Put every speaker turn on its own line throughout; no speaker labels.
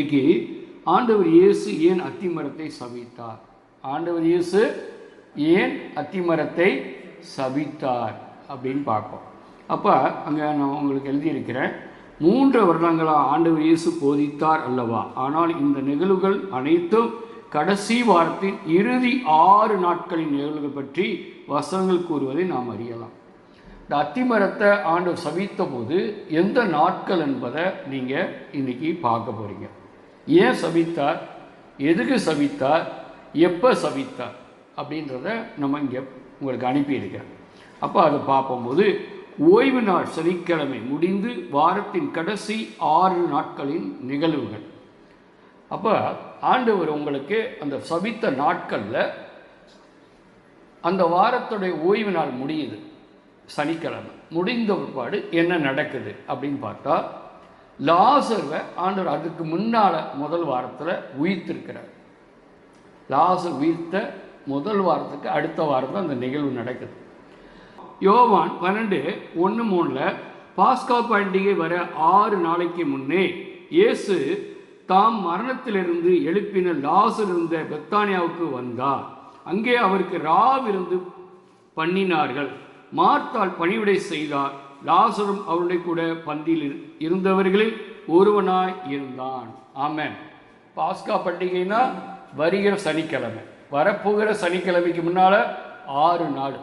இன்னைக்கு ஆண்டவர் இயேசு ஏன் அத்திமரத்தை சபித்தார்? ஆண்டவர் இயேசு ஏன் அத்திமரத்தை சபித்தார் அப்படின்னு பார்ப்போம். அப்போ அங்கே நான் உங்களுக்கு எழுதியிருக்கிறேன் மூன்று வருடங்களாக ஆண்டவர் இயேசு போதித்தார் அல்லவா? ஆனால் இந்த நிகழ்வுகள் அனைத்தும் கடைசி வாரத்தின் இறுதி ஆறு நாட்களின் நிகழ்வுகள் பற்றி வசனங்கள் கூறுவதை நாம் அறியலாம். இந்த அத்திமரத்தை ஆண்டவர் சபித்த போது எந்த நாட்கள் என்பதை நீங்கள் இன்னைக்கு பார்க்க போகிறீங்க ஏன் சபித்தார்? எதுக்கு சபித்தார்? எப்போ சபித்தார்? அப்படின்றத நம்ம இங்கே உங்களுக்கு அனுப்பியிருக்கேன் அப்போ அதை பார்க்கும்போது ஓய்வு நாள் சனிக்கிழமை முடிந்து வாரத்தின் கடைசி ஆறு நாட்களின் நிகழ்வுகள். அப்போ ஆண்டவர் உங்களுக்கு அந்த சபித்த நாட்களில் அந்த வாரத்துடைய ஓய்வு நாள் முடியுது. சனிக்கிழமை. முடிந்த பிற்பாடு என்ன நடக்குது அப்படின்னு பார்த்தா லாசர்வை ஆண்டவர் அதுக்கு முன்னால் முதல் வாரத்தில் உயிர்த்திருக்கிறார். லாசர் உயிர்த்த முதல் வாரத்துக்கு அடுத்த வாரத்தில் அந்த நிகழ்வு நடக்குது. யோவான் பன்னெண்டு ஒன்று மூணில் பாஸ்கா பண்டிகை வர ஆறு நாளைக்கு முன்னே இயேசு தாம் மரணத்திலிருந்து எழுப்பின லாசர் இருந்த பெத்தானியாவுக்கு வந்தார். அங்கே அவருக்கு ராவிருந்து பண்ணினார்கள். மார்த்தால் பணிவிடை செய்தார். லாசரும் அவருடைய கூட பந்தியில் இருந்தவர்களில் ஒருவனாய் இருந்தான். ஆமேன். பாஸ்கா பண்டிகைனா வருகிற சனிக்கிழமை. வரப்போகிற சனிக்கிழமைக்கு முன்னால் ஆறு நாள்.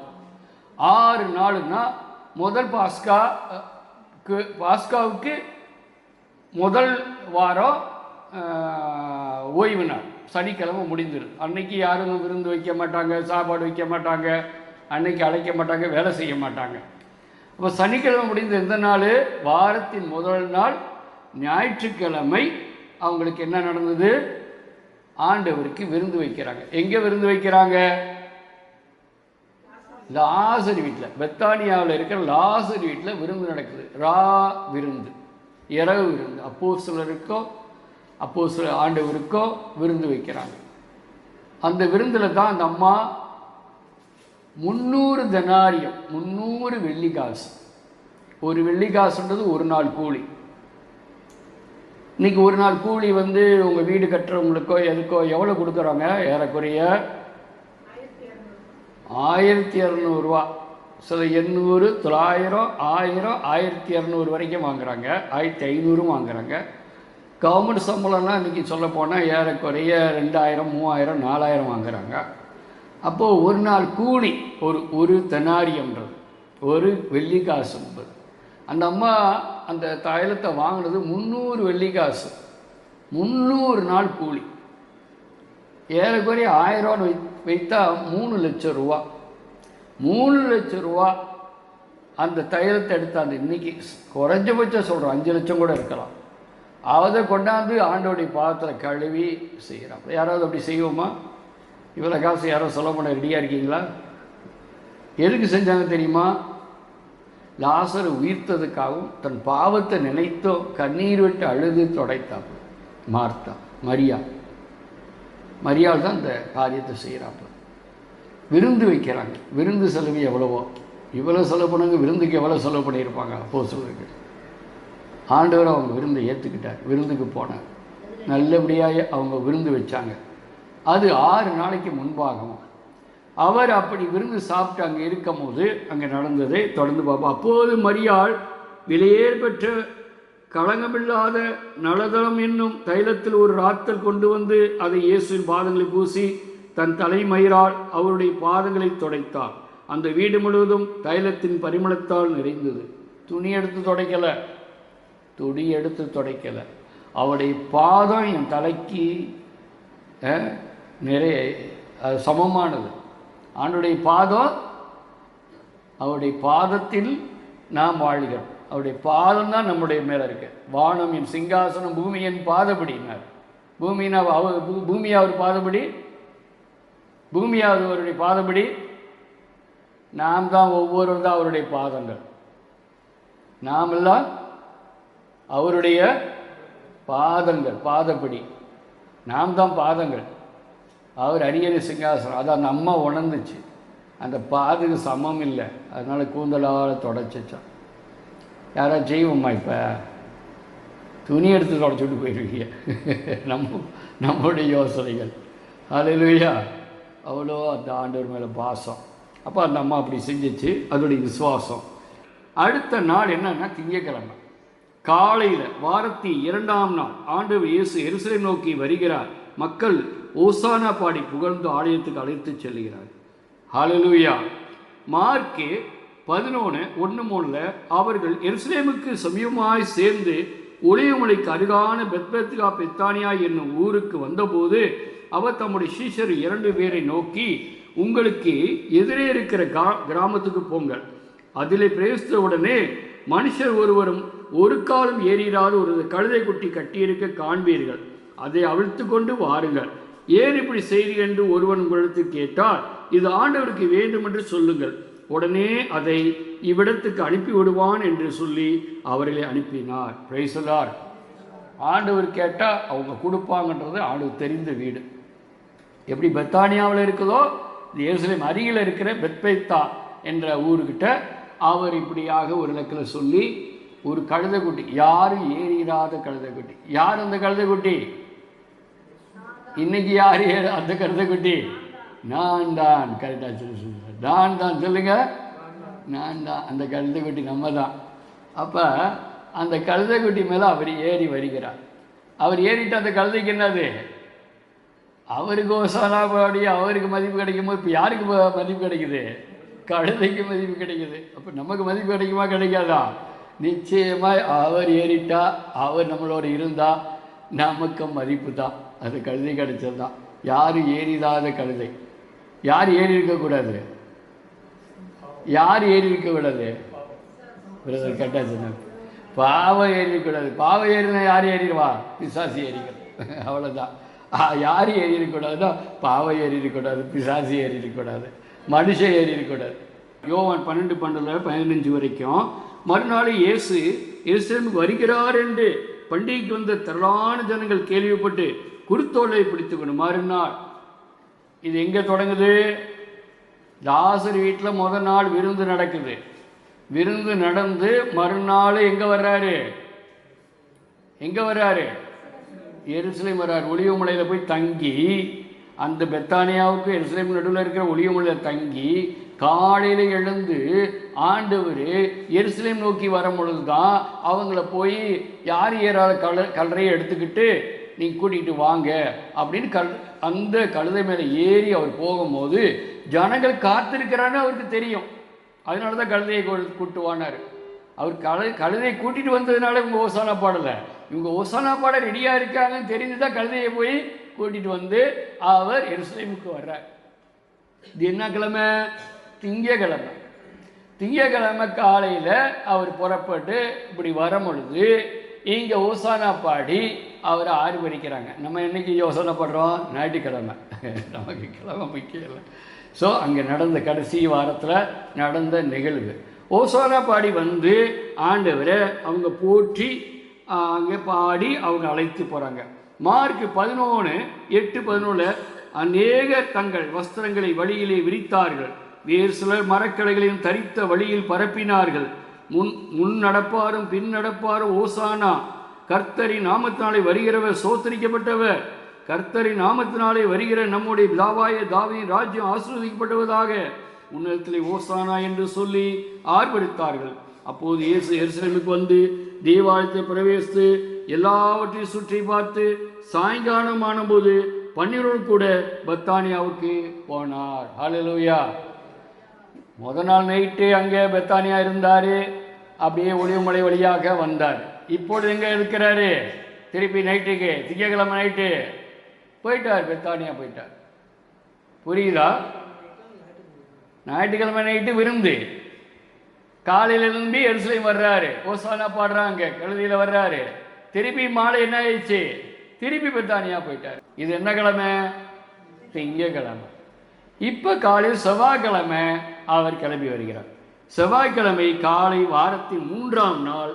ஆறு நாளுன்னா முதல் பாஸ்கா பாஸ்காவுக்கு முதல் வாரம் ஓய்வு நாள். சனிக்கிழமை முடிந்துடும் அன்னைக்கு யாரும் விருந்து வைக்க மாட்டாங்க சாப்பாடு வைக்க மாட்டாங்க அன்னைக்கு அழைக்க மாட்டாங்க வேலை செய்ய மாட்டாங்க. அப்போ சனிக்கிழமை முடிந்த எந்த நாள்? வாரத்தின் முதல் நாள் ஞாயிற்றுக்கிழமை அவங்களுக்கு என்ன நடந்தது? ஆண்டவருக்கு விருந்து வைக்கிறாங்க. எங்கே விருந்து வைக்கிறாங்க? லாசரி வீட்டில் பெத்தானியாவில் இருக்கிற லாசரி வீட்டில் விருந்து நடக்குது. ரா விருந்து. இரவு விருந்து. அப்போ சிலருக்கோ அப்போ சில ஆண்டவருக்கோ விருந்து வைக்கிறாங்க. அந்த விருந்தில் தான் அந்த அம்மா முந்நூறு தனாரியம் முந்நூறு வெள்ளி காசு ஒரு வெள்ளி காசுன்றது ஒரு நாள் கூலி. இன்னைக்கு ஒரு நாள் கூலி வந்து உங்கள் வீடு கட்டுறவங்களுக்கோ எதுக்கோ எவ்வளோ கொடுக்குறாங்க? ஏறக்குறைய ஆயிரத்தி இரநூறுவா சில எண்ணூறு தொள்ளாயிரம் ஆயிரம் ஆயிரத்தி இரநூறு வரைக்கும் வாங்குறாங்க. ஆயிரத்தி ஐநூறும் வாங்குறாங்க. கவர்மெண்ட் சம்பளம்னா இன்றைக்கி சொல்ல போனால் ஏறக்குறைய ரெண்டாயிரம் மூவாயிரம் நாலாயிரம் வாங்குறாங்க. அப்போது ஒரு நாள் கூலி ஒரு ஒரு தெனாரியம்ன்றது ஒரு வெள்ளிக்காசு என்பது. அந்த அம்மா அந்த தைலத்தை வாங்கினது முந்நூறு வெள்ளிக்காசு. முந்நூறு நாள் கூலி. ஏறக்குறைய ஆயிரம் ரூபா வை வைத்தா மூணு லட்சம் ரூபா. மூணு லட்சம் ரூபா அந்த தைலத்தை எடுத்து அந்த இன்னைக்கு குறைஞ்சபட்சம் சொல்கிறோம் அஞ்சு லட்சம் கூட இருக்கலாம். அதை கொண்டாந்து ஆண்டோடைய பாதத்தில் கழுவி செய்கிறான் யாராவது அப்படி செய்வோமா? இவ்வளோ காசு யாரோ செலவு பண்ண ரெடியாக இருக்கீங்களா? எதுக்கு செஞ்சாங்க தெரியுமா? லாசர் உயிர்த்ததுக்காகவும் தன் பாவத்தை நினைத்தோ கண்ணீர் விட்டு அழுது தொடைத்தான். மார்த்தா மரியா. மரியாள் தான் இந்த காரியத்தை செய்கிறாப்ப விருந்து வைக்கிறாங்க. விருந்து செலவு எவ்வளவோ. இவ்வளோ செலவு பண்ணுங்க விருந்துக்கு எவ்வளோ செலவு பண்ணியிருப்பாங்க அப்போ சொல்லுங்க ஆண்டவர் அவங்க விருந்தை ஏற்றுக்கிட்டார் விருந்துக்கு போனார். நல்லபடியாக அவங்க விருந்து வச்சாங்க. அது ஆறு நாளைக்கு முன்பாகும். அவர் அப்படி விருந்து சாப்பிட்டு அங்கே இருக்கும் போது அங்கே நடந்ததை தொடர்ந்து பார்ப்போம். அப்போது மரியாள் விலையே பெற்ற களங்கமில்லாத நலதளம் என்னும் தைலத்தில் ஒரு ராத்தல் கொண்டு வந்து அதை இயேசுவின் பாதங்களை பூசி தன் தலைமயிரால் அவருடைய பாதங்களை துடைத்தார். அந்த வீடு முழுவதும் தைலத்தின் பரிமளத்தால் நிறைந்தது. துணி எடுத்து துடைக்கலை. துணி எடுத்து துடைக்கலை. அவருடைய பாதம் என் தலைக்கு நிறைய அது சமமானது. ஆண்டுடைய பாதம் அவருடைய பாதத்தில் நாம் வாழ்கிறோம். அவருடைய பாதம் தான் நம்முடைய மேலே இருக்கு. வானம் என் சிங்காசனம் பூமி என் பாதப்படினார் பூமினா அவர் பூமி அவர் பாதப்படி பூமியாவது அவருடைய பாதப்படி நாம் தான் ஒவ்வொருவரும் தான் அவருடைய பாதங்கள். நாமெல்லாம் அவருடைய பாதங்கள் பாதப்படி நாம் தான் பாதங்கள். அவர் அரியணை சிங்காசனம். அதை அந்த அம்மா உணர்ந்துச்சு. அந்த பாதுக்கு சமம் இல்லை. அதனால் கூந்தலால் தொடச்சிச்சான். யாராவது செய்வோம்மா இப்போ? துணி எடுத்து தொடச்சிட்டு போயிடுவீங்க நம்ம நம்மளுடைய யோசனைகள். ஹalleluya. அவ்வளோ அந்த ஆண்டவர் மேலே பாசம். அப்போ அந்த அம்மா அப்படி செஞ்சிச்சு. அதோடைய விசுவாசம். அடுத்த நாள் என்னன்னா திங்கக்கிழமை. காலையில் வாரத்தின் இரண்டாம் நாள் ஆண்டு இயேசு எருசலேம் நோக்கி வருகிறார். மக்கள் ஓசானா பாடி புகழ்ந்து ஆலயத்துக்கு அழைத்து செல்கிறார். ஹலலூயா மார்க்கே பதினொன்று ஒன்று மூணில் அவர்கள் எருசலேமுக்கு சமீபமாய் சேர்ந்து ஒளியமலைக்கு அருகான பெத்பெத்கா பெத்தானியா என்னும் ஊருக்கு வந்தபோது அவர் தம்முடைய சீஷர் இரண்டு பேரை நோக்கி உங்களுக்கு எதிரே இருக்கிற கா கிராமத்துக்கு போங்கள். அதிலே பிரவேசித்த உடனே மனுஷர் ஒருவரும் ஒரு காலம் ஏறிடாத ஒரு கழுதை குட்டி கட்டியிருக்க காண்பீர்கள். அதை அவிழ்த்து கொண்டு வாருங்கள். ஏன் இப்படி செய்தி என்று ஒருவன் உங்களுக்கு கேட்டால் இது ஆண்டவருக்கு வேண்டும் என்று சொல்லுங்கள். உடனே அதை இவ்விடத்துக்கு அனுப்பி விடுவான் என்று சொல்லி அவர்களை அனுப்பினார். பிரைசலார் ஆண்டவர் கேட்டால் அவங்க கொடுப்பாங்கன்றது ஆண்டவர் தெரிந்த வீடு. எப்படி பெத்தானியாவில் இருக்குதோ இது எருசலேம் அருகில் இருக்கிற பெத்பைத்தா என்ற ஊருக்கிட்ட அவர் இப்படியாக ஒரு இலக்கில் சொல்லி ஒரு கழுதைக்குட்டி யாரும் ஏறிடாத கழுதைக்குட்டி. யார் அந்த கழுதைக்குட்டி? இன்னைக்கு யார்? ஏறு அந்த கழுதைக்குட்டி நான் தான். கரெக்டாக சொல்லி சொல்லுங்கள் நான் தான். சொல்லுங்கள் நான் தான். அந்த கழுதைக்குட்டி நம்ம தான். அப்போ அந்த கழுதைக்குட்டி மேலே அவர் ஏறி வருகிறார். அவர் ஏறிட்டு அந்த கழுதைக்கு என்னது? அவருக்கு ஓசானா பாடி அவருக்கு மதிப்பு கிடைக்கும் போது இப்போ யாருக்கு மதிப்பு கிடைக்குது? கழுதைக்கு மதிப்பு கிடைக்குது. அப்போ நமக்கு மதிப்பு கிடைக்குமா கிடைக்காதா? நிச்சயமாக அவர் ஏறிட்டா அவர் நம்மளோட இருந்தால் நமக்கு மதிப்பு தான். அது கழுதை கிடைச்சது தான். யாரும் ஏறிடாத கழுதை? யார் ஏறி இருக்கக்கூடாது யார் ஏறி இருக்கக்கூடாது பிரதர் கட்டா சொன்னார். பாவம் ஏறிடக்கூடாது பாவம் ஏறினா யார் ஏறிடுவா? பிசாசி ஏறிகள் அவ்வளோதான் யார் ஏறி இருக்கக்கூடாதுன்னா பாவம் ஏறி இருக்கக்கூடாது பிசாசி ஏறி இருக்கக்கூடாது மனுஷன் ஏறி இருக்கக்கூடாது யோவான் பன்னெண்டு பன்னெண்டுல பதினஞ்சு வரைக்கும் மறுநாள் இயேசு எருசலேமுக்கு வருகிறார் என்று பண்டிகைக்கு வந்த திரளான ஜனங்கள் கேள்விப்பட்டு குருத்தோலை பிடித்துக்கணும் மறுநாள். இது எங்கே தொடங்குது? தாசர் வீட்டில் முதல் நாள் விருந்து நடக்குது. விருந்து நடந்து மறுநாள் எங்கே வர்றாரு? எங்கே வர்றாரு? எருசலேம் வர்றார். ஒளியமலையில் போய் தங்கி அந்த பெத்தானியாவுக்கு எருசலேம் நடுவில் இருக்கிற ஒளியமலையில் தங்கி காலையில் எழுந்து ஆண்டவர் எருசலேம் நோக்கி வரும் பொழுது தான் அவங்கள போய் யார் ஏறாத கல கல்லறையை எடுத்துக்கிட்டு நீங்கள் கூட்டிகிட்டு வாங்க அப்படின்னு கல் அந்த கழுதை மேலே ஏறி அவர் போகும்போது ஜனங்கள் காத்திருக்கிறான்னு அவருக்கு தெரியும். அதனால தான் கழுதையை கூ- கூட்டு வானார். அவர் கழு கழுதையை கூட்டிகிட்டு வந்ததுனால இவங்க ஓசானா பாடலை. இவங்க ஓசானா பாட ரெடியாக இருக்காங்கன்னு தெரிஞ்சு தான் கழுதையை போய் கூட்டிகிட்டு வந்து அவர் எருசலேமுக்கு வர்றார். இது என்ன கிழமை? திங்கக்கிழமை. திங்கக்கிழமை காலையில் அவர் புறப்பட்டு இப்படி வரும் பொழுது இங்கே ஓசானா பாடி அவரை ஆர்வரிக்கிறாங்க நம்ம என்னைக்கு யோசனை பண்ணுறோம் ஞாயிற்றுக்கிழமை. நமக்கு கிழமை முக்கியம் இல்லை. ஸோ அங்கே நடந்த கடைசி வாரத்தில் நடந்த நிகழ்வு. ஓசானா பாடி வந்து ஆண்டவரை அவங்க போற்றி அங்கே பாடி அவங்க அழைத்து போகிறாங்க மார்க் பதினொன்று எட்டு பதினொன்றில் அநேகர் தங்கள் வஸ்திரங்களை வழியிலே விரித்தார்கள். வேறு சிலர் மரக்கலைகளையும் தரித்த வழியில் பரப்பினார்கள். முன் முன் நடப்பாரும் பின் நடப்பாரும் ஓசானா கர்த்தரி நாமத்தினாலே வருகிறவர் சோத்தரிக்கப்பட்டவர். கர்த்தரி நாமத்தினாலே வருகிற நம்முடைய பிதாவாய தாவியின் ராஜ்யம் ஆசீர்வதிக்கப்பட்டவதாக உன்னதத்திலே ஓசானா என்று சொல்லி ஆர்ப்பரித்தார்கள் அப்போது இயேசு எருசலேமுக்கு வந்து தேவாலயத்தை பிரவேசித்து எல்லாவற்றையும் சுற்றி பார்த்து சாயங்காலம் ஆனபோது பன்னிரோடு கூட பத்தானியாவுக்கு போனார். ஹalleluya. முத நாள் நைட்டு அங்கே பெத்தானியா இருந்தார். அப்படியே ஒளிவுமலை வழியாக வந்தார். இப்பொழுது எங்கே இருக்கிறாரு? திருப்பி நைட்டுக்கு திங்கக்கிழமை நைட்டு. போயிட்டார் பெத்தானியா போயிட்டார். புரியுதா? ஞாயிற்றுக்கிழமை நைட்டு விருந்து. காலையில இருந்து எருசலையும் வர்றாரு. ஓசானா பாடுறாங்க கழுதியில் வர்றாரு. திருப்பி மாலை என்ன ஆயிடுச்சு? திருப்பி பெத்தானியா போயிட்டார். இது என்ன கிழமை? திங்கக்கிழமை. இப்போ காலையில் செவ்வாய்க்கிழமை அவர் கிளம்பி வருகிறார். செவ்வாய்க்கிழமை காலை வாரத்தின் மூன்றாம் நாள்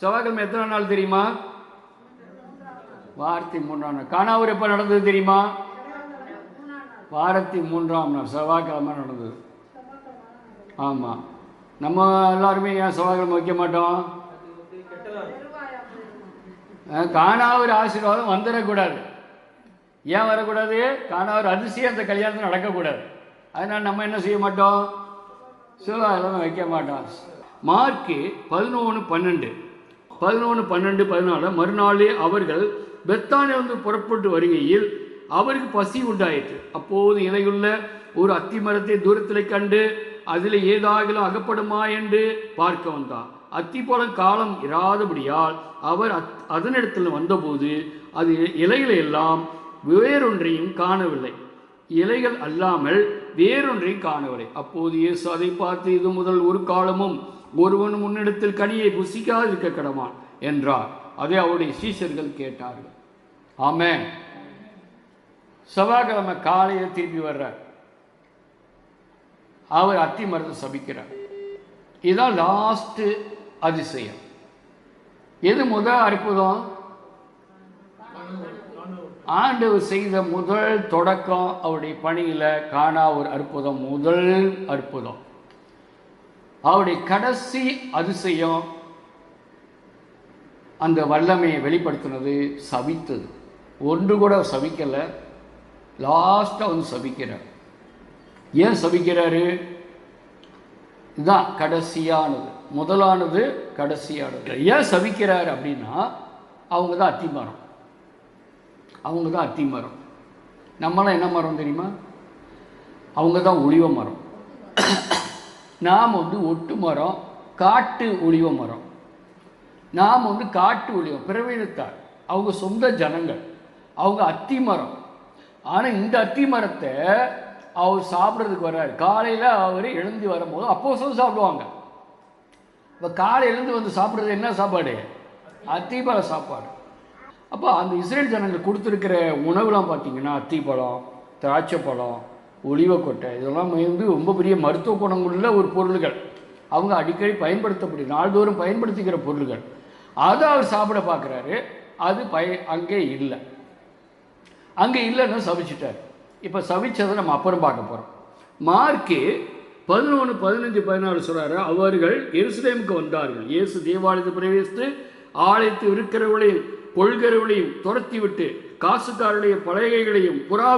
செவ்வாய்க்கிழமை எத்தனை நாள் தெரியுமா? வாரத்தி மூன்றாம் நாள். காணாவூர் எப்போ நடந்தது தெரியுமா? வாரத்தி மூன்றாம் நாள். செவ்வாய்க்கிழமை நடந்தது. ஆமாம் நம்ம எல்லாருமே ஏன் செவ்வாய்க்கிழமை வைக்க மாட்டோம்? காணாவூர் ஆசீர்வாதம் வந்துடக்கூடாது ஏன் வரக்கூடாது? காணாவூர் அதிசயம் அந்த கல்யாணத்தில் நடக்கக்கூடாது. அதனால் நம்ம என்ன செய்ய மாட்டோம்? சிவாலயம் வைக்க மாட்டோம். மார்க்கு பதினொன்று பன்னெண்டு. பதினொன்று பன்னெண்டு பதினாலு மறுநாளே அவர்கள் பெத்தானே வந்து புறப்பட்டு வருகையில் அவருக்கு பசி உண்டாயிற்று. அப்போது இலையுள்ள ஒரு அத்தி மரத்தை தூரத்தில் கண்டு அதில் ஏதாகிலும் அகப்படுமா? என்று பார்க்க வந்தார் அத்திப்பழம் காலம் இராதபடியால் அவர் அத் அதனிடத்தில் வந்தபோது அது இலைகளை எல்லாம் வேறொன்றையும் காணவில்லை. இலைகள் அல்லாமல் வேறொன்றையும் காணவில்லை. அப்போது இயேசு அதை பார்த்து இது முதல் ஒரு காலமும் ஒருவன் முன்னிடத்தில் கனியை புசிக்காதிருக்க கடமான் என்றார். அதை அவருடைய சீசர்கள் கேட்டார்கள். ஆமே செவ்வாய்க்கிழமை காலையில் திரும்பி வர்றார். அவர் அத்தி மருந்து சபிக்கிறார். இதுதான் லாஸ்ட்டு அதிசயம். எது முதல் அற்புதம்? ஆண்டவர் செய்த முதல் தொடக்கம் அவருடைய பணியில் காணா ஒரு அற்புதம் முதல் அற்புதம். அவருடைய கடைசி அதிசயம் அந்த வல்லமையை வெளிப்படுத்தினது சவித்தது. ஒன்று கூட சவிக்கலை. லாஸ்ட்டாக வந்து சபிக்கிறார் ஏன் சபிக்கிறாரு இதுதான் கடைசியானது. முதலானது கடைசியானது. ஏன் சபிக்கிறார் அப்படின்னா அவங்க தான் அத்திமரம். அவங்க தான் அத்திமரம். நம்மளாம் என்ன மரம் தெரியுமா? அவங்க தான் ஒளிவ மரம். நாம் வந்து ஒட்டு மரம் காட்டு ஒளிவ மரம். நாம் வந்து காட்டு ஒளிவம் பிறவினத்தார் அவங்க சொந்த ஜனங்கள் அவங்க அத்தி மரம். ஆனால் இந்த அத்தி மரத்தை அவர் சாப்பிட்றதுக்கு வர்றார். காலையில் அவர் எழுந்து வரும்போது அப்போ சொல்லி சாப்பிடுவாங்க. இப்போ காலை எழுந்து வந்து சாப்பிட்றது என்ன சாப்பாடு? அத்திப்பழ சாப்பாடு. அப்போ அந்த இஸ்ரேல் ஜனங்கள் கொடுத்துருக்கிற உணவுலாம் பார்த்தீங்கன்னா அத்திப்பழம் திராட்சை பழம் ஒளிவக்கொட்டை. இதெல்லாம் வந்து ரொம்ப பெரிய மருத்துவ குணங்குள்ள ஒரு பொருள்கள். அவங்க அடிக்கடி பயன்படுத்தக்கூடிய நாள்தோறும் பயன்படுத்திக்கிற பொருள்கள். அதை அவர் சாப்பிட பார்க்குறாரு. அது பய அங்கே இல்லை. அங்கே இல்லைன்னு சவிச்சிட்டார். இப்போ சவிச்சதை நம்ம அப்புறம் பார்க்க போகிறோம் மார்க்கு பதினொன்று பதினஞ்சு பதினாலு சொல்கிறாரு அவர்கள் எருசலேமுக்கு வந்தார்கள். இயேசு தேவாலயத்தை பிரவேசித்து ஆலயத்து இருக்கிறவர்களையும் கொள்கிறவர்களையும் துரத்தி விட்டு காசுக்காரருடைய பலகைகளையும் புறா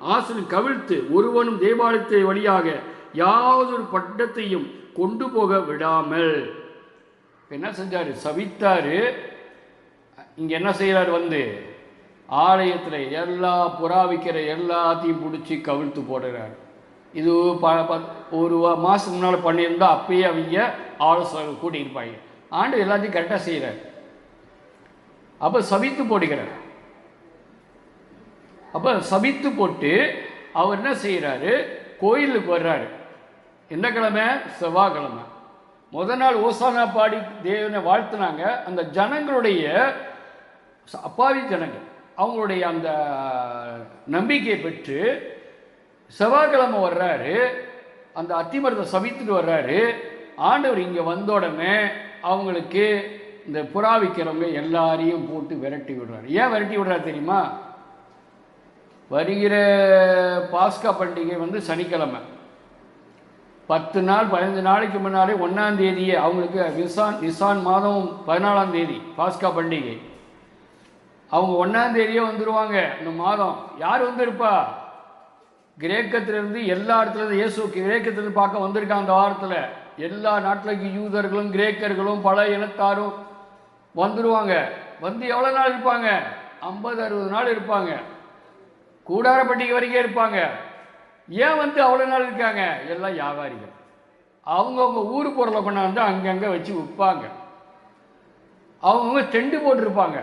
ஆசிரியர் கவிழ்த்து ஒருவனும் தேவாலயத்தை வழியாக யாவதொரு பட்டத்தையும் கொண்டு போக விடாமல். என்ன செஞ்சாரு? சவித்தார். இங்கே என்ன செய்கிறார் வந்து? ஆலயத்தில் எல்லா புறா விற்கிற எல்லாத்தையும் பிடிச்சி கவிழ்த்து போடுறார். இது ப ப- ஒரு வா- முன்னால் பண்ணியிருந்தால் அப்பயே அவங்க ஆலோசனை கூட்டியிருப்பாங்க. ஆண்டு எல்லாத்தையும் கரெக்டாக செய்கிறார் அப்போ சவித்து போடுகிறார். அப்போ சபித்து போட்டு அவர் என்ன செய்கிறாரு கோயிலுக்கு வர்றாரு. என்ன கிழமை? செவ்வாய்க்கிழமை. முத நாள் ஓசானா பாடி தேவனை வாழ்த்துனாங்க. அந்த ஜனங்களுடைய அப்பாவி ஜனங்கள் அவங்களுடைய அந்த நம்பிக்கையை பெற்று செவ்வாய்க்கிழமை வர்றாரு. அந்த அத்திமரத்தை சபித்துட்டு வர்றாரு. ஆண்டவர் இங்கே வந்த உடனே அவங்களுக்கு இந்த புறா விற்கிறவங்க எல்லாரையும் போட்டு விரட்டி விடுறாரு. ஏன் விரட்டி விடுறாரு தெரியுமா? வருகிற பாஸ்கா பண்டிகை வந்து சனிக்கிழமை. பத்து நாள் பதினஞ்சு நாளைக்கு முன்னாலே ஒன்றாம் தேதியே அவங்களுக்கு நிசான் நிசான் மாதம் பதினாலாம் தேதி பாஸ்கா பண்டிகை. அவங்க ஒன்றாம் தேதியே வந்துடுவாங்க இந்த மாதம். யார் வந்திருப்பா? கிரேக்கத்திலிருந்து எல்லா இடத்துலேருந்து இயேசு கிரேக்கத்திலிருந்து பார்க்க வந்திருக்காங்க அந்த வாரத்தில்? எல்லா நாட்டில் யூதர்களும் கிரேக்கர்களும் பல இனத்தாரும் வந்துடுவாங்க வந்து எவ்வளோ நாள் இருப்பாங்க? ஐம்பது அறுபது நாள் இருப்பாங்க. கூடார பண்டிகை வரைக்கும் இருப்பாங்க ஏன் வந்து அவ்வளோ நாள் இருக்காங்க? எல்லாம் வியாபாரிகள். அவங்கவுங்க ஊர் பொருளை கொண்டாந்து அங்கங்கே வச்சு விற்பாங்க. அவங்கவுங்க தெண்டு போட்டிருப்பாங்க.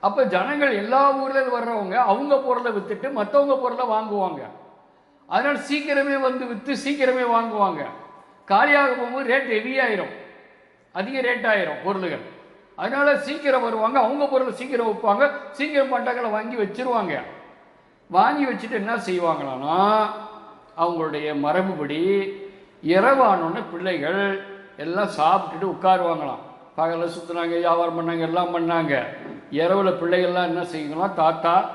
அப்போ ஜனங்கள் எல்லா ஊர்லேருந்து வர்றவங்க அவங்க பொருளை விற்றுட்டு மற்றவங்க பொருளை வாங்குவாங்க. அதனால் சீக்கிரமே வந்து விற்று சீக்கிரமே வாங்குவாங்க. காலியாக போகும்போது ரேட் ஹெவியாயிரும் அதிக ரேட் ஆயிரும் பொருளுகள். அதனால் சீக்கிரம் வருவாங்க. அவங்க பொருளை சீக்கிரம் விற்பாங்க. சீக்கிரம் பண்டங்களை வாங்கி வச்சிருவாங்க. வாங்கி வச்சுட்டு என்ன செய்வாங்களான்னா அவங்களுடைய மரபுபடி இரவானோன்னு பிள்ளைகள் எல்லாம் சாப்பிட்டுட்டு உட்காருவாங்களாம். பகலில் சுற்றுனாங்க வியாபாரம் பண்ணாங்க எல்லாம் பண்ணாங்க. இரவில் பிள்ளைகள்லாம் என்ன செய்யுங்களா தாத்தா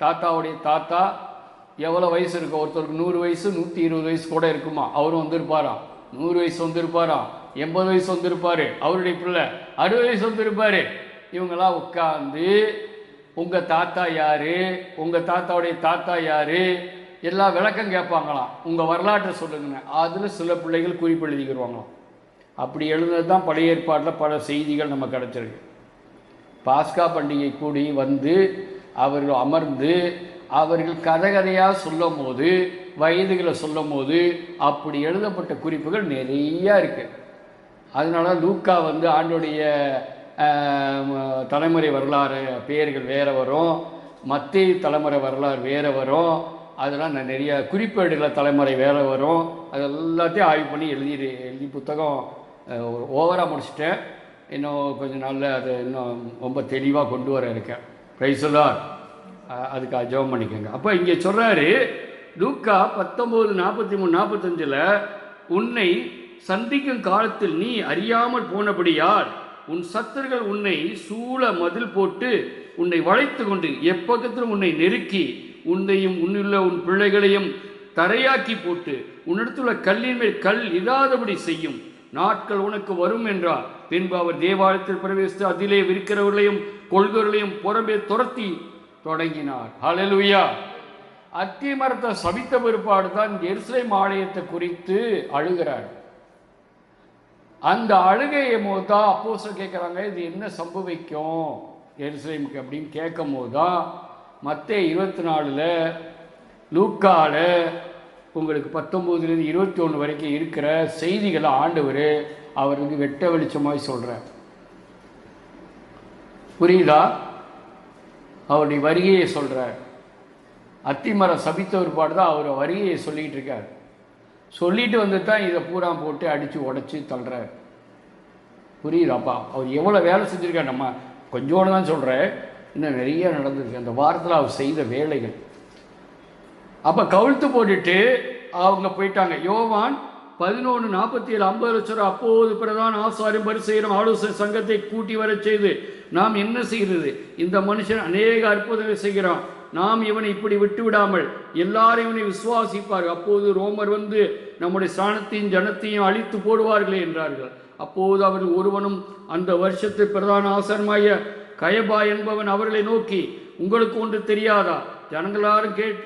தாத்தாவுடைய தாத்தா எவ்வளோ வயசு இருக்கும் ஒருத்தருக்கு நூறு வயசு நூற்றி இருபது வயசு கூட இருக்குமா? அவரும் வந்திருப்பாராம். நூறு வயசு வந்திருப்பாராம். எண்பது வயசு வந்திருப்பார். அவருடைய பிள்ளை அறுபது வயசு வந்திருப்பார். இவங்களாம் உட்காந்து உங்கள் தாத்தா யாரு? உங்கள் தாத்தாவுடைய தாத்தா யாரு? எல்லா விளக்கம் கேட்பாங்களாம். உங்கள் வரலாற்றை சொல்லுங்கண்ணே அதில் சில பிள்ளைகள் குறிப்பு எழுதிக்கிடுவாங்களாம் அப்படி எழுந்தது தான் பழைய ஏற்பாட்டில் பல செய்திகள் நம்ம கிடச்சிருக்கு. பாஸ்கா பண்டிகை கூடி வந்து அவர்கள் அமர்ந்து அவர்கள் கதை கதையாக சொல்லும் போது வயதுகளை சொல்லும் போது அப்படி எழுதப்பட்ட குறிப்புகள் நிறையா இருக்குது அதனால லூக்கா வந்து ஆண்டுடைய தலைமுறை வரலாறு பெயர்கள் வேறு வரும். மத்திய தலைமுறை வரலாறு வேறு வரும். அதெல்லாம் நான் நிறைய குறிப்பேடுகளை தலைமுறை வேற வரும். அது எல்லாத்தையும் ஆய்வு பண்ணி எழுதி எழுதி புத்தகம் ஓவராக முடிச்சிட்டேன். இன்னும் கொஞ்ச நாளில் அது இன்னும் ரொம்ப தெளிவாக கொண்டு வர இருக்கேன். பிரைசலார் அதுக்கு ஜெபம் பண்ணிக்கோங்க. அப்போ இங்கே சொல்கிறாரு லூக்கா பத்தொம்போது நாற்பத்தி மூணு நாற்பத்தஞ்சில் உன்னை சந்திக்கும் காலத்தில் நீ அறியாமல் போனபடியால் உன் சத்தர்கள் உன்னை சூழ மதில் போட்டு உன்னை வளைத்து கொண்டு எப்பக்கத்திலும் உன்னை நெருக்கி உன்னையும் உன்னுள்ள உன் பிள்ளைகளையும் தரையாக்கி போட்டு உன்னிடத்துள்ள கல்லின் மேல் கல் இல்லாதபடி செய்யும். நாட்கள் உனக்கு வரும் என்றார். பின்பு அவர் தேவாலயத்தில் பிரவேசித்து அதிலே விற்கிறவர்களையும் கொள்கர்களையும் புறம்பே துரத்தி தொடங்கினார். ஹalleluya அத்தி மரத்தை சபித்த பிற்பாடு தான் எருசலை மாலயத்தை குறித்து அழுகிறார். அந்த அழுகையை போது தான் கேட்குறாங்க இது என்ன சம்பவிக்கும்? எருசலேமுக்கு அப்படின்னு கேட்கும் போது தான் மற்ற இருபத்தி நாலில் லூக்கால உங்களுக்கு பத்தொம்போதுலேருந்து இருபத்தி ஒன்று வரைக்கும் இருக்கிற செய்திகளை ஆண்டவர் அவருக்கு வெட்ட வெளிச்சமாய் சொல்கிறார் புரியுதா? அவருடைய வருகையை சொல்கிறார் அத்திமரம் சபித்த ஒருபாடு தான் அவர் வருகையை சொல்லிக்கிட்டு இருக்கார். சொல்லிட்டு வந்து தான் இதை பூரா போட்டு அடித்து உடச்சி தள்ளுறாரு. புரியுதாப்பா அவர் எவ்வளோ வேலை செஞ்சுருக்கார்? நம்ம கொஞ்சோடு தான் சொல்கிறேன் இன்னும் நிறைய நடந்திருக்கு. அந்த வாரத்தில் அவர் செய்த வேலைகள். அப்போ கவிழ்த்து போட்டுட்டு அவங்க போயிட்டாங்க. யோவான் பதினொன்று நாற்பத்தி ஏழு ஐம்பது லட்சம் ரூபா அப்போது பிரதான ஆசாரியம் பரிசெய்கிறோம் ஆலோசனை சங்கத்தை கூட்டி வர செய்து நாம் என்ன செய்கிறது? இந்த மனுஷன் அநேக அற்புதங்களை செய்கிறோம் நாம் இவனை இப்படி விட்டு விடாமல் எல்லாரும் இவனை விசுவாசிப்பார்கள் அப்போது ரோமர் வந்து நம்முடைய ஸ்தானத்தையும் ஜனத்தையும் அழித்து போடுவார்களே என்றார்கள். அப்போது அவர்கள் ஒருவனும் அந்த வருஷத்து பிரதான ஆசனமாய கயபா என்பவன் அவர்களை நோக்கி உங்களுக்கு ஒன்று தெரியாதா? ஜனங்களாரும் கேட்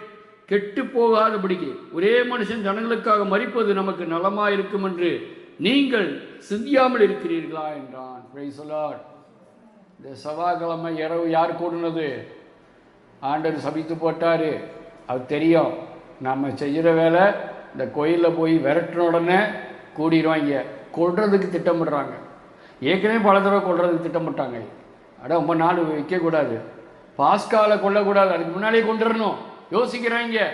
கெட்டு போகாதபடிக்கு ஒரே மனுஷன் ஜனங்களுக்காக மறிப்பது நமக்கு நலமா இருக்கும் என்று நீங்கள் சிந்தியாமல் இருக்கிறீர்களா? என்றான். Praise இந்த செவ்வாய்க்கிழமை இரவு யார் கூடுனது? ஆண்டவர் சபித்து போட்டாரு. அது தெரியும். நம்ம செய்கிற வேலை இந்த கோயிலில் போய் விரட்டின உடனே கூடிடுவாங்க கொள்றதுக்கு திட்டமிடுறாங்க. ஏற்கனவே பல தடவை கொள்றதுக்கு திட்டமிட்டாங்க. அட ரொம்ப நாள் வைக்கக்கூடாது. பாஸ்காவில் கொல்லக்கூடாது. அதுக்கு முன்னாடியே கொண்டுடணும் யோசிக்கிறாங்க.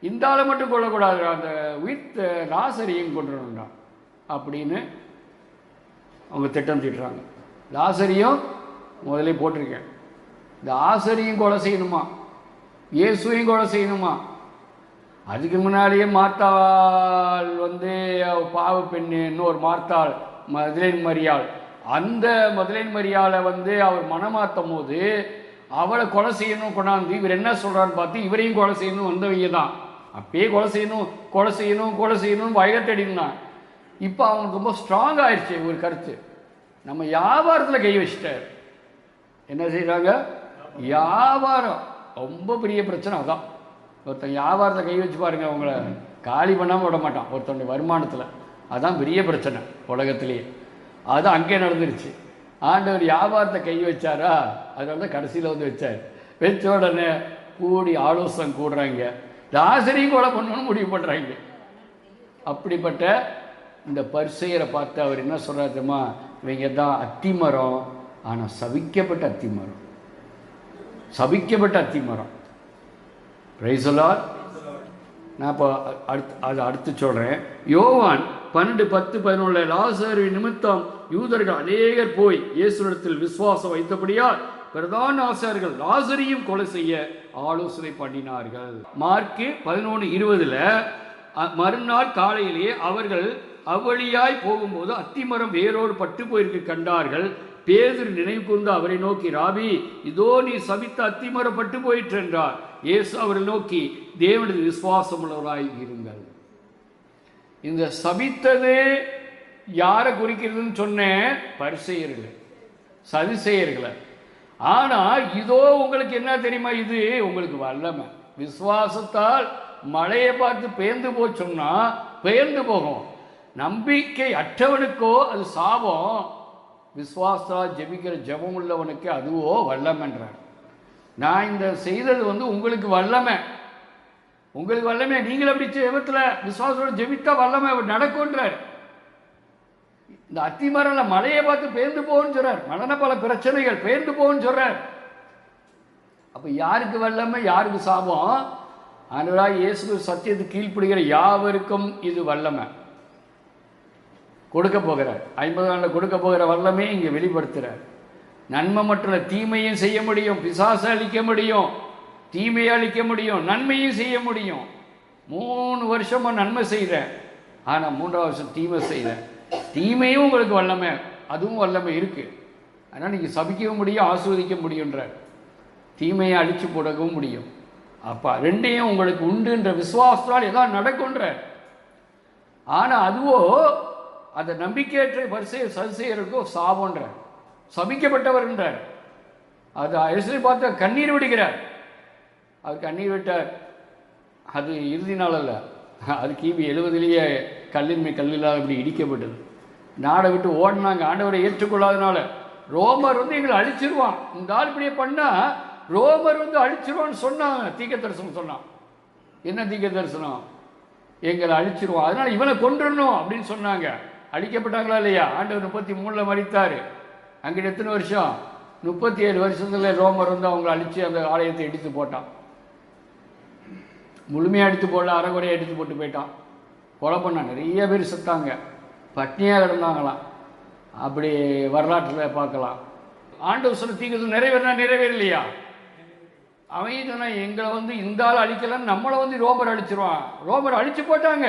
இந்த ஆளை மட்டும் கொள்ளக்கூடாது அந்த உயிர் லாசரியும் கொண்டுடணும் அப்படின்னு அவங்க திட்டம் தீட்டுறாங்க. லாசரியும் முதல்ல போட்டிருக்கேன். இந்த ஆசரியும் கொலை செய்யணுமா? இயேசுவையும் கொலை செய்யணுமா? அதுக்கு முன்னாடியே மார்த்தாள் வந்து பாவ பெண்ணு இன்னொரு மார்த்தாள் மதுரைன் மரியாள். அந்த மதுரைன் மரியாளை வந்து அவர் மனமாற்றும் போது அவளை கொலை செய்யணும் கொண்டாந்து இவர் என்ன சொல்கிறான்னு பார்த்து இவரையும் கொலை செய்யணும் வந்தவங்க தான். அப்பயே கொலை செய்யணும் கொலை செய்யணும் கொலை செய்யணும்னு வயலத்தடினான் இப்போ அவனுக்கு ரொம்ப ஸ்ட்ராங் ஆயிடுச்சு ஒரு கருத்து. நம்ம வியாபாரத்தில் கை வச்சிட்டார். என்ன செய்கிறாங்க வியாபாரம். ரொம்ப பெரிய பிரச்சனை அதான். ஒருத்தன் வியாபாரத்தை கை வச்சு பாருங்க அவங்கள காலி பண்ணாமல் விட மாட்டான். ஒருத்தனுடைய வருமானத்தில். அதான் பெரிய பிரச்சனை உலகத்திலேயே. அது அங்கே நடந்துருச்சு. ஆண்டவர் வியாபாரத்தை கை வச்சாரா? அதனால தான் கடைசியில் வந்து வச்சார். வச்ச உடனே கூடி ஆலோசனை கூடுறாங்க. லாசரையும் கொலை பண்ணணும்னு முடிவு பண்ணுறாங்க அப்படிப்பட்ட இந்த பரிசெயரை பார்த்து அவர் என்ன சொல்றாரு தெரியுமா? இவங்க தான் அத்திமரம் ஆனால் சவிக்கப்பட்ட அத்திமரம். சபிக்கப்பட்ட அத்திமரம் பிரைசலார் நான் இப்போ அடுத்து அது அடுத்து சொல்கிறேன் யோவான் பன்னெண்டு பத்து பதினொன்றில் லாசரி நிமித்தம் யூதர்கள் அநேகர் போய் இயேசுடத்தில் விசுவாசம் வைத்தபடியால் பிரதான ஆசாரியர்கள் லாசரியும் கொலை செய்ய ஆலோசனை பண்ணினார்கள். மார்க்கு பதினொன்று இருபதுல மறுநாள் காலையிலேயே அவர்கள் அவ்வழியாய் போகும்போது அத்திமரம் வேரோடு பட்டு போயிருக்கு கண்டார்கள். பேதர் நினைவு கூர்ந்து அவரை நோக்கி ராபி இதோ நீ சபித்து அத்திமரப்பட்டு போயிற்று என்றார். இயேசு அவரை நோக்கி தேவனது விசுவாசமுள்ளவராய் இருங்கள். இந்த சபித்தது யாரை குறிக்கிறதுன்னு சொன்னேன் பரிசெயர்களை சதிசெயர்களை. ஆனால் இதோ உங்களுக்கு என்ன தெரியுமா இது? உங்களுக்கு வல்லமை. விசுவாசத்தால் மழையை பார்த்து பெயர்ந்து போச்சோம்னா பெயர்ந்து போகும். நம்பிக்கை அற்றவனுக்கோ அது சாபம். விஸ்வாசா ஜெபிக்கிற ஜெபம் உள்ளவனுக்கு அதுவோ வல்லமைன்றார் நான் இந்த செய்தது வந்து உங்களுக்கு வல்லமை. உங்களுக்கு வல்லமே. நீங்கள் அப்படி ஜெபத்தில் விசுவாசத்தோட ஜெபித்தா வல்லமை நடக்கும்ன்றார். இந்த அத்திமரில் மழையை பார்த்து பேர்ந்து போகும்னு சொல்கிறார் மலன பல பிரச்சனைகள் பேர்ந்து போகும்னு சொல்கிறார் அப்போ யாருக்கு வல்லமை? யாருக்கு சாபம்? ஆண்டவராய் இயேசு சத்தியத்துக்கு கீழ்ப்படுகிற யாவருக்கும் இது வல்லமை. கொடுக்க போகிறார். ஐம்பது நாளில் கொடுக்க போகிற வல்லமே இங்கே வெளிப்படுத்துகிறார். நன்மை மற்றும் தீமையும் செய்ய முடியும். பிசாசை அழிக்க முடியும். தீமையை அழிக்க முடியும். நன்மையும் செய்ய முடியும். மூணு வருஷமாக நன்மை செய்கிறேன். ஆனால் மூன்றாவது வருஷம் தீமை செய்கிறேன். தீமையும் உங்களுக்கு வல்லமை. அதுவும் வல்லமை இருக்குது ஆனால் நீங்கள் சபிக்கவும் முடியும் ஆஸ்வதிக்க முடியுன்ற தீமையை அழித்து போடவும் முடியும். அப்போ ரெண்டையும் உங்களுக்கு உண்டுன்ற விசுவாசத்தால் எதாவது நடக்குன்ற ஆனால் அதுவோ அந்த நம்பிக்கையற்ற வரிசையை சரி சாபன்றார் சபிக்கப்பட்டவர் என்றார். அது எஸ்ரி பார்த்து கண்ணீர் விடுகிறார். அவர் கண்ணீர் விட்டார். அது இறுதி நாள் அல்ல. அது கிபி எழுபதுலேயே கல்லின்மை கல்லில்லாத இப்படி இடிக்கப்பட்டது. நாடை விட்டு ஓடினாங்க ஆண்டவரை ஏற்றுக்கொள்ளாதனால ரோமர் வந்து எங்களை அழிச்சிருவான். இந்த ஆள் இப்படியே பண்ணால் ரோமர் வந்து அழிச்சிருவான்னு சொன்னாங்க தீக்க தரிசனம் சொன்னான் என்ன தீக்க தரிசனம்? எங்களை அழிச்சிருவான். அதனால் இவனை கொண்டுடணும் அப்படின்னு சொன்னாங்க. அழிக்கப்பட்டாங்களா இல்லையா? ஆண்டவர் முப்பத்தி மூணில் மறித்தார் அங்கிட்ட எத்தனை வருஷம்? முப்பத்தி ஏழு வருஷத்தில் ரோமர் வந்து அவங்களை அழித்து அந்த ஆலயத்தை இடித்து போட்டான். முழுமையாக அடித்து போடல அறகுறையாக அடித்து போட்டு போயிட்டான். கொலை பண்ணான் நிறைய பேர் செத்தாங்க. பட்னியாக இருந்தாங்களாம் அப்படி வரலாற்றில் பார்க்கலாம். ஆண்டவர் சொன்ன தீங்கு நிறைவேறினா நிறைவேறலையா அவன் சொன்னான் எங்களை வந்து இந்த ஆள் அழிக்கலன்னு நம்மளை வந்து ரோபர் அழிச்சிருவான். ரோபர் அழிச்சு போட்டாங்க.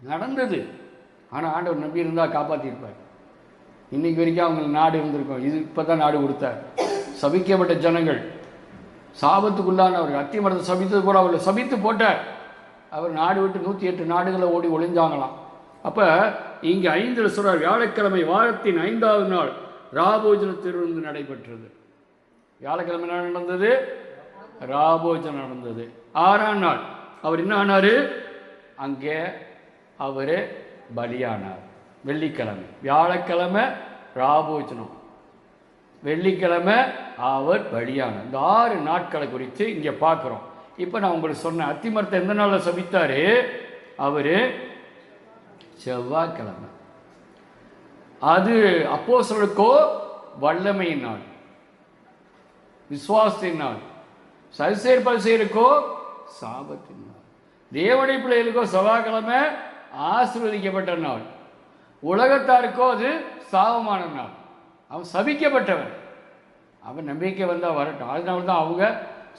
நடந்தது. ஆனால் ஆண்டவர் நம்பி இருந்தால் காப்பாற்றிருப்பார் இன்னைக்கு வரைக்கும் அவங்களுக்கு நாடு இருந்திருக்கும். இது இப்போ தான் நாடு கொடுத்தார். சபிக்கப்பட்ட ஜனங்கள். சாபத்துக்குள்ளானவர் அத்தி மரத்தை சபித்தது போல அவர்களை சபித்து போட்டார். அவர் நாடு விட்டு நூற்றி எட்டு நாடுகளை ஓடி ஒளிஞ்சாங்களாம். அப்போ இங்கே ஐந்தில் சொல்கிறார் வியாழக்கிழமை வாரத்தின் ஐந்தாவது நாள் ராபோஜன திருவிருந்து நடைபெற்றது. வியாழக்கிழமை என்ன நடந்தது? ராபோஜனம் நடந்தது. ஆறாம் நாள். அவர் என்ன ஆனார்? அங்கே அவர் பலியானார். வெள்ளிக்கிழமை. வியாழக்கிழமை ராபோஜனம். வெள்ளிக்கிழமை அவர் பலியானார். இந்த ஆறு நாட்களை குறித்து இங்கே பார்க்குறோம். இப்போ நான் உங்களுக்கு சொன்னேன் அத்திமரத்தை எந்த நாளில் சபித்தார்? அவர் செவ்வாய்க்கிழமை. அது அப்போஸ்தலருக்கோ வல்லமையின் நாள். விசுவாசத்தின் நாள். சரிசேர் பரிசெயருக்கோ சாபத்தின் நாள். தேவனை பிள்ளைகளுக்கோ செவ்வாய்க்கிழமை ஆசிர்வதிக்கப்பட்ட நாள். உலகத்தாருக்கோ அது சாபமான நாள். அவன் சபிக்கப்பட்டவன். அவன் நம்பிக்கை வந்தால் வரட்டும். அதனால தான் அவங்க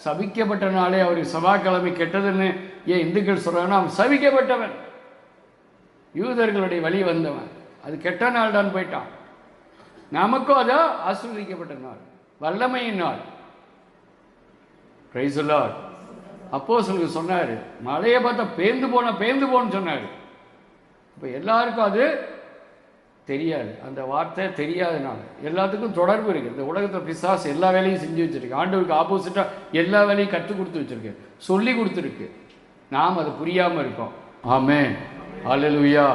சபிக்கப்பட்ட நாளே அவருக்கு செவ்வாய்க்கிழமை கெட்டதுன்னு ஏன் இந்துக்கள் சொல்கிறாங்கன்னா அவன் சபிக்கப்பட்டவன். யூதர்களுடைய வழி வந்தவன். அது கெட்ட நாள் தான் போயிட்டான். நமக்கும் அதோ ஆசிர்வதிக்கப்பட்ட நாள். வல்லமையின் நாள். பிரைஸ் அப்போது அப்போ சொல்லுங்க சொன்னார் மழையை பார்த்தா பேந்து போன பேந்து போன்னு சொன்னார். இப்போ எல்லாருக்கும் அது தெரியாது. அந்த வார்த்தை தெரியாதனால. எல்லாத்துக்கும் தொடர்பு இருக்குது இந்த உலகத்தில் பிசாஸ் எல்லா வேலையும் செஞ்சு வச்சுருக்கு. ஆண்டவருக்கு ஆப்போசிட்டாக எல்லா வேலையும் கற்றுக் கொடுத்து வச்சுருக்கு. சொல்லி கொடுத்துருக்கு. நாம் அது புரியாமல் இருக்கோம். ஆமே அல்லேலூயா